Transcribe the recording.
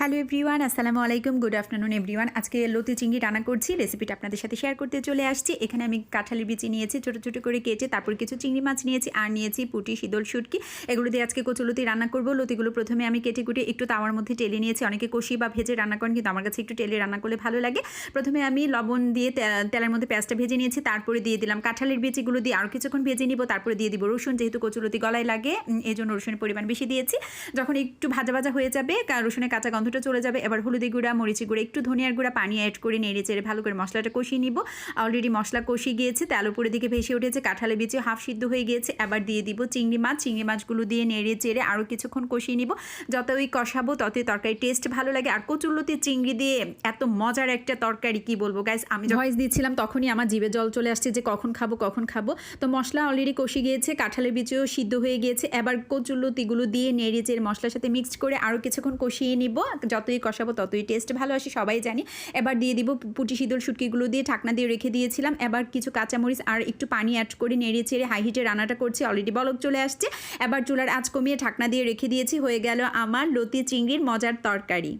Hello everyone, আসসালামু আলাইকুম, good afternoon everyone. আজকে লতি চিংড়ি রান্না করছি, রেসিপিটা আপনাদের সাথে শেয়ার করতে চলে আসছি। এখানে আমি কাঁঠালের বিচি নিয়েছি, ছোটো ছোটো করে কেটে তারপর কিছু চিংড়ি মাছ নিয়েছি, আর নিয়েছি পুটি, শীতল শুটকি। এগুলো দিয়ে আজকে কচুলতি রান্না করব। লতিগুলো প্রথমে আমি কেটে কুটে একটু তাওয়ার মধ্যে টেলে নিয়েছি। অনেকে কষি বা ভেজে রান্না করেন, কিন্তু আমার কাছে একটু টেলে রান্না করলে ভালো লাগে। প্রথমে আমি লবণ দিয়ে তেলের মধ্যে পেঁয়াজটা ভেজে নিয়েছি, তারপরে দিয়ে দিলাম কাঁঠালের বিচিগুলো দিয়ে আরও কিছুক্ষণ ভেজে নিব, তারপরে দিয়ে দিব রসুন, যেহেতু কচুলতি গলায় লাগে এই জন্য রসুনের পরিমাণ বেশি দিয়েছি। যখন একটু ভাজা ভাজা হয়ে যাবে রসুনের কাঁচা গন্ধটা চলে যাবে। এবার হলুদি গুঁড়া মরিচি গুঁড়া, একটু ধনিয়ার গুঁড়া, পানি অ্যাড করে নেড়ে চেড়ে ভালো করে মশলাটা কষিয়ে নিব। অলরেডি মশলা কষিয়ে গিয়েছে তেল উপরের দিকে ভেসে উঠেছে কাঁঠালে বিচে হাফ সিদ্ধ হয়ে গিয়েছে। এবার দিয়ে দিব চিংড়ি মাছ, চিংড়ি মাছগুলো দিয়ে নেড়ে চেড়ে আরও কিছুক্ষণ কষিয়ে নিব। যতই কষাবো, ততই তরকারি টেস্ট ভালো লাগে। আর কচুরলতি চিংড়ি দিয়ে এত মজার একটা তরকারি, কি বলব গাইস আমি ভয়েস দিচ্ছিলাম, তখনই আমার জিভে জল চলে আসছে যে কখন খাব কখন খাব। তো মশলা অলরেডি কষে গিয়েছে, কাঁঠালের বিচেও সিদ্ধ হয়ে গিয়েছে। এবার কচুরলতিগুলো দিয়ে নেড়ে চেড়ে মশলার সাথে মিক্সড করে আরও কিছুক্ষণ কষিয়ে নিব। যতই কষাবো ততই টেস্ট ভালো আসে, সবাই জানি। এবার দিয়ে দিব পুটি শীতল শুটকিগুলো দিয়ে ঠাকনা দিয়ে রেখে দিয়েছিলাম। এবার কিছু কাঁচামরিচ আর একটু পানি অ্যাড করে নেড়ে চেড়ে হাই হিটে রান্নাটা করছি। অলরেডি বলক চলে আসছে। এবার চুলার আঁচ কমিয়ে ঢাকনা দিয়ে রেখে দিয়েছি। হয়ে গেল আমার লতি চিংড়ির মজার তরকারি।